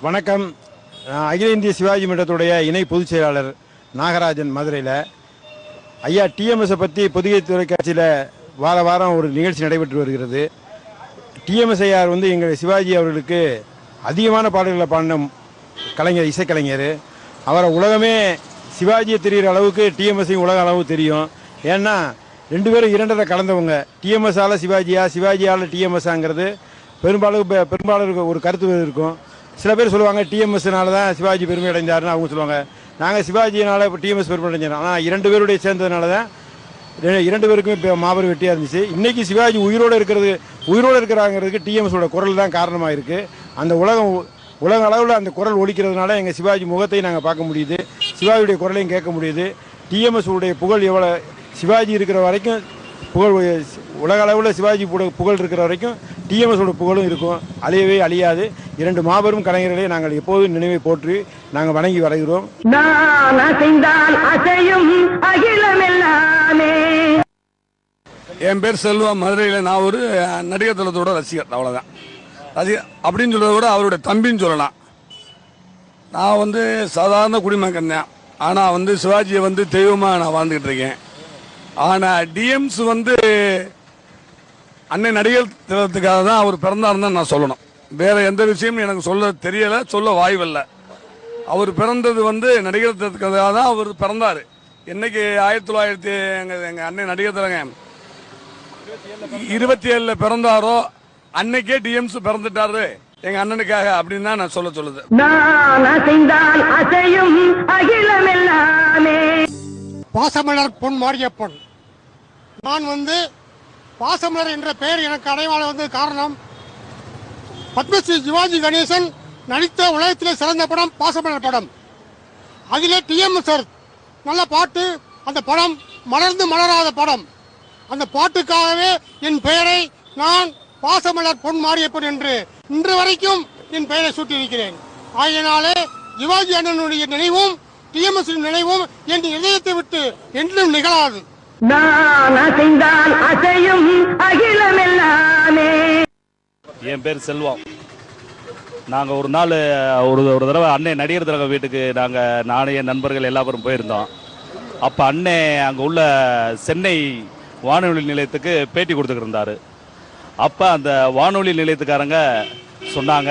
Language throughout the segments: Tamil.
வணக்கம். அகில இந்திய சிவாஜி மன்றத்துடைய இணை பொதுச் செயலாளர் நாகராஜன் மதுரையில். ஐயா டிஎம்எஸை பற்றி பொதுகை தொலைக்காட்சியில் வார வாரம் ஒரு நிகழ்ச்சி நடைபெற்று வருகிறது. டிஎம்எஸ் ஐயார் வந்து எங்கள் சிவாஜி அவர்களுக்கு அதிகமான பாடல்களை பாடின கலைஞர் இசைக்கலைஞர். அவரை உலகமே சிவாஜியை தெரிகிற அளவுக்கு டிஎம்எஸையும் உலக அளவு தெரியும். ஏன்னா ரெண்டு பேரும் இரண்டரை கலந்தவங்க. டிஎம்எஸ்ஸால் சிவாஜியா சிவாஜியால் டிஎம்எஸ்ஸாங்கிறது பெரும்பாலும் பெ- பெரும்பாலும் ஒரு கருத்து இருக்கும். சில பேர் சொல்லுவாங்க டிஎம்எஸ்னால தான் சிவாஜி பெருமை அடைஞ்சாருன்னு அவங்க சொல்லுவாங்க. நாங்கள் சிவாஜினால் இப்போ டிஎம்எஸ் பெருமை அடைஞ்சோம். ஆனால் இரண்டு பேருடைய சேர்ந்ததுனால தான் இரண்டு பேருக்குமே இப்போ மாபெரும் வெட்டியாக இருந்துச்சு. இன்றைக்கி சிவாஜி உயிரோடு இருக்கிறது உயிரோடு இருக்கிறாங்கிறதுக்கு டிஎம்எஸோட குரல் தான் காரணமாக இருக்குது அந்த உலகம் உலக அளவில் அந்த குரல் ஒழிக்கிறதுனால எங்கள் சிவாஜி முகத்தையும் நாங்கள் பார்க்க முடியுது. சிவாஜியுடைய குரலையும் கேட்க முடியுது. டிஎம்எஸ் உடைய புகழ் எவ்வளோ சிவாஜி இருக்கிற வரைக்கும் புகழ் உலக அளவில் சிவாஜி புகழ் இருக்கிற வரைக்கும் டிஎம்எஸ் உடைய புகழும் இருக்கும். அழியவே அழியாது. இரண்டு மாபெரும் கலைஞர்களை நாங்கள் எப்போதும் நினைவை போற்றி நாங்கள் வணங்கி வரைகிறோம். என் பேர் செல்வம் மதுரையில் நான் ஒரு நடிகர் தளத்தோட ரசிகர் அவ்வளோதான் ரசிகர் அப்படின்னு சொல்றதை விட அவருடைய தம்பின்னு சொல்லலாம். நான் வந்து சாதாரண குடிமகன் தான். ஆனால் வந்து சிவாஜியை வந்து தெய்வமாக நான் வாழ்ந்துக்கிட்டு இருக்கேன். ஆனால் டிஎம்ஸ் வந்து அன்னை நடிகர் திலகத்துக்காக தான் அவர் பிறந்தாருன்னு தான் நான் சொல்லணும். வேற எந்த விஷயமும் எனக்கு சொல்ல தெரியல சொல்ல வாய்வில்லை. அவர் பிறந்தது வந்து நடிகர் திலகத்துக்காக தான் அவர் பிறந்தார். என்னைக்கு ஆயிரத்தி தொள்ளாயிரத்தி எங்கள் எங்கள் அன்னை நடிகர் திலகம் இருபத்தி ஏழுல பிறந்தாரோ அன்னைக்கே டிஎம்ஸ் பிறந்துட்டாரு. எங்க அண்ணனுக்காக அப்படின்னு தான் நான் சொல்ல சொல்லுது. நான் அசைந்தால் அசையும் அகிலமெல்லாமே. பாசமலர் பொன் மாரியப்பன். நான் வந்து பாசமலர் என்ற பெயர் எனக்கு அடைவாள வந்து காரணம். பத்மஸ்ரீ சிவாஜி கணேசன் நடித்த உலகத்திலே சிறந்த படம் பாசமலர் படம். அதிலே டிஎம் சார் நல்ல பாட்டு அந்த படம் மலர்ந்து மலராத படம். அந்த பாட்டுக்காகவே என் பெயரை நான் பாசமலர் பொன் மாறியப்பன் என்று இன்று வரைக்கும் என் பெயரை சூட்டியிருக்கிறேன். ஆகையினாலே சிவாஜி அண்ணனுடைய நினைவும் டிஎம்எஸ் நினைவும் என் இதயத்தை விட்டு என்றும் நிகழாது. நான் அசைந்தால் அசையும் அகிலமெல்லாமே. என் பேர் செல்வம் நாங்கள் ஒரு நாள் ஒரு ஒரு தடவை அன்னை நடிகர் திலகம் வீட்டுக்கு நாங்கள் நானே என் நண்பர்கள் எல்லாரும் போயிருந்தோம். அப்போ அண்ணே அங்கே உள்ள சென்னை வானொலி நிலையத்துக்கு பேட்டி கொடுத்துக்கிருந்தாரு அப்போ அந்த வானொலி நிலையத்துக்காரங்க சொன்னாங்க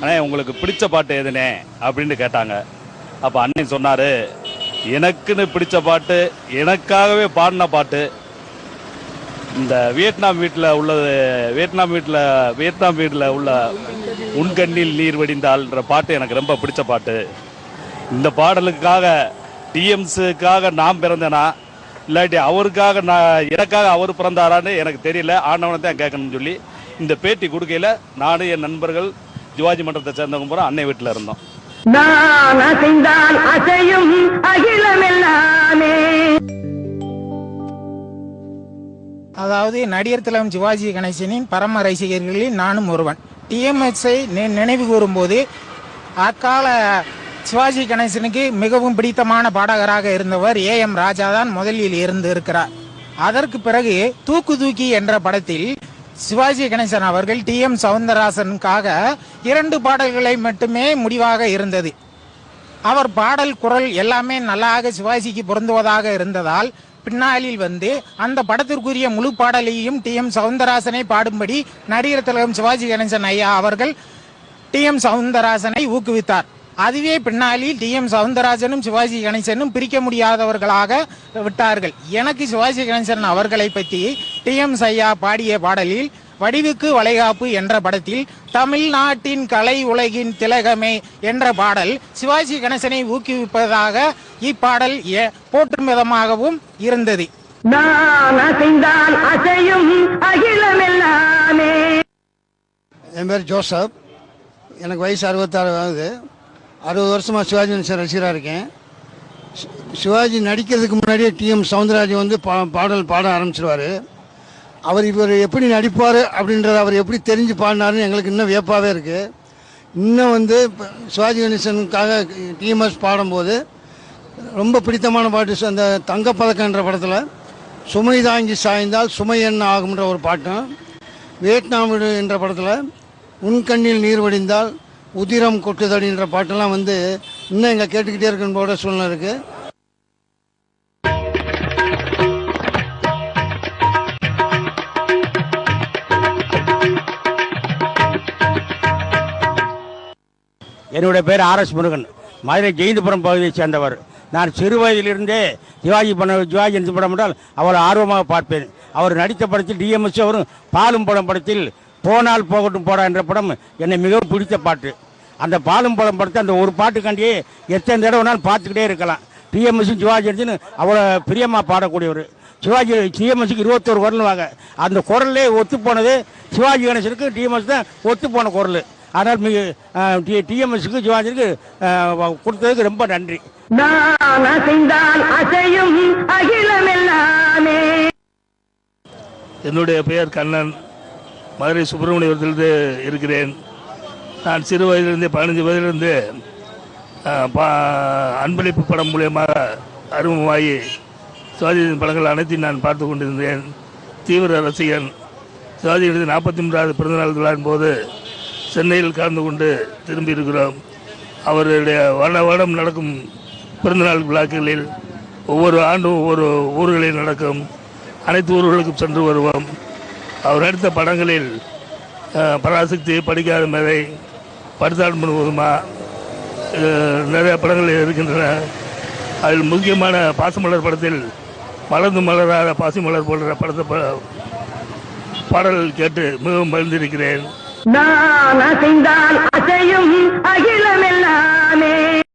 அண்ணே உங்களுக்கு பிடிச்ச பாட்டு எதுனே? அப்படின்னு கேட்டாங்க. அப்போ அன்னை சொன்னார் எனக்குன்னு பிடிச்ச பாட்டு எனக்காகவே பாடின பாட்டு. இந்த வியட்நாம் வீட்டில் உள்ளது வியட்நாம் வீட்டில் வியட்நாம் வீட்டில் உள்ள உன்கண்ணில் நீர் வடிந்தால்ன்ற பாட்டு எனக்கு ரொம்ப பிடிச்ச பாட்டு. இந்த பாடலுக்காக டிஎம்ஸுக்காக நான் பிறந்தேனா இல்லாட்டி அவருக்காக நான் எனக்காக அவர் பிறந்தாரான்னு எனக்கு தெரியல. ஆண்டவனை தான் கேட்கணும்னு சொல்லி இந்த பேட்டி கொடுக்கையில் நானும் என் நண்பர்கள் சிவாஜி மன்றத்தை சேர்ந்தவங்க பூரா அன்னை வீட்டில் இருந்தோம். நான் அசைந்தால் அசையும் அகிலமெல்லாமே. அதாவது நடிகர் திலம் சிவாஜி கணேசனின் பரம ரசிகர்களில் நானும் ஒருவன். டிஎம்எஸ்ஐ நினைவு கூறும்போது அக்கால சிவாஜி கணேசனுக்கு மிகவும் பிடித்தமான பாடகராக இருந்தவர் ஏ எம் ராஜா தான் முதலில் இருந்து இருக்கிறார் அதற்கு பிறகு தூக்கு தூக்கி என்ற படத்தில் சிவாஜி கணேசன் அவர்கள் டி எம் சவுந்தரராசனுக்காக இரண்டு பாடல்களை மட்டுமே முடிவாக இருந்தது. அவர் பாடல் குரல் எல்லாமே நல்லாக சிவாஜிக்கு பொருந்துவதாக இருந்ததால் பின்னாளில் வந்து அந்த படத்திற்குரிய முழு பாடலையும் டி எம் சவுந்தரராசனை பாடும்படி நடிகர் திலகம் சிவாஜி கணேசன் ஐயா அவர்கள் டி எம் சவுந்தரராசனை ஊக்குவித்தார். அதுவே பின்னாளில் டி எம் சவுந்தரராஜனும் சிவாஜி கணேசனும் பிரிக்க முடியாதவர்களாக விட்டார்கள். எனக்கு சிவாஜி கணேசன் அவர்களை பற்றி டி எம் ஐயா பாடிய பாடலில் வடிவுக்கு வளைகாப்பு என்ற படத்தில் தமிழ்நாட்டின் கலை உலகின் திலகமே என்ற பாடல் சிவாஜி கணேசனை ஊக்குவிப்பதாக இப்பாடல் போற்றும் விதமாகவும் இருந்தது. நான் அசைந்தால் அசையும் அகிலமெல்லாமே. என் பேர் ஜோசப். எனக்கு வயசு அறுபத்தாறு ஆகுது. அறுபது வருஷமாக சிவாஜி கணேசன் ரசிகராக இருக்கேன். சிவாஜி நடிக்கிறதுக்கு முன்னாடியே டிஎம் சவுந்தரராஜன் வந்து பா பாடல் பாட ஆரம்பிச்சிருவார். அவர் இவர் எப்படி நடிப்பார் அப்படின்றத அவர் எப்படி தெரிஞ்சு பாடினாருன்னு எங்களுக்கு இன்னும் வியப்பாகவே இருக்குது இன்னும் வந்து சிவாஜி கணேசனுக்காக டிஎம்எஸ் பாடும்போது ரொம்ப பிடித்தமான பாட்டு அந்த தங்கப்பதக்கன்ற படத்தில் சுமை தாங்கி சாய்ந்தால் சுமை என்ன ஆகும்ன்ற ஒரு பாட்டும் வியட்நாம் என்ற படத்தில் உன் கண்ணில் நீர் வடிந்தால் உதிரம் கொட்டுதடின்ற பாட்டெல்லாம் வந்து இன்னும் எங்க கேட்டுக்கிட்டே இருக்குன்னு போட சூழ்நிலை இருக்கு. என்னுடைய பேர் ஆர் எஸ் முருகன். மதுரை ஜெயந்தபுரம் பகுதியைச் சேர்ந்தவர். நான் சிறு வயதிலிருந்தே சிவாஜி படம் சிவாஜி என்று படம் என்றால் அவரை ஆர்வமாக பார்ப்பேன். அவர் நடித்த படத்தில் டிஎம்எஸ் அவரும் பாலும் படம் படத்தில் போனால் போகட்டும் போடா என்ற படம் என்னை மிகவும் பிடித்த பாட்டு. அந்த பாலும் படம் படத்தை அந்த ஒரு பாட்டுக்காண்டியே எத்தனை தடவை வேணாலும் பார்த்துக்கிட்டே இருக்கலாம். டிஎம்எஸும் சிவாஜி எடுத்துன்னு அவ்வளோ பிரியமாக பாடக்கூடியவர். சிவாஜி டிஎம்எஸ்க்கு இருபத்தோரு குரல் வாங்க அந்த குரல்லே ஒத்து போனது சிவாஜி கணேசனுக்கு டிஎம்எஸ் தான் ஒத்து போன குரல். ஆனால் மிக டிஎம்எஸ்க்கு சிவாஜிக்கு கொடுத்ததுக்கு ரொம்ப நன்றி. என்னுடைய பெயர் கண்ணன். மதுரை சுப்பிரமணியத்திலிருந்து இருக்கிறேன். நான் சிறு வயதிலிருந்து பதினஞ்சு வயதிலிருந்து பா அன்பளிப்பு படம் மூலியமாக அறிமுகமாகி சிவாஜியின் படங்கள் அனைத்தையும் நான் பார்த்து கொண்டிருந்தேன். தீவிர ரசிகன். சிவாஜியினது நாற்பத்தி மூன்றாவது பிறந்தநாள் விழாவின் போது சென்னையில் கலந்து கொண்டு திரும்பி இருக்கிறோம் அவருடைய வருட வருடம் நடக்கும் பிறந்தநாள் விழாக்களில் ஒவ்வொரு ஆண்டும் ஒவ்வொரு ஊர்களில் நடக்கும். அனைத்து ஊர்களுக்கும் சென்று வருவோம். அவர் எடுத்த படங்களில் பராசக்தி படிக்காத மேதை படுத்தாடும் போதுமா நிறைய படங்கள் இருக்கின்றன. அதில் முக்கியமான பாசமலர் படத்தில் மலர்ந்து மலராத பாசிமலர் போன்ற படத்தை பாடல் கேட்டு மிகவும் மகிழ்ந்திருக்கிறேன். நான் அசைந்தால் அசையும் அகிலமெல்லாமே.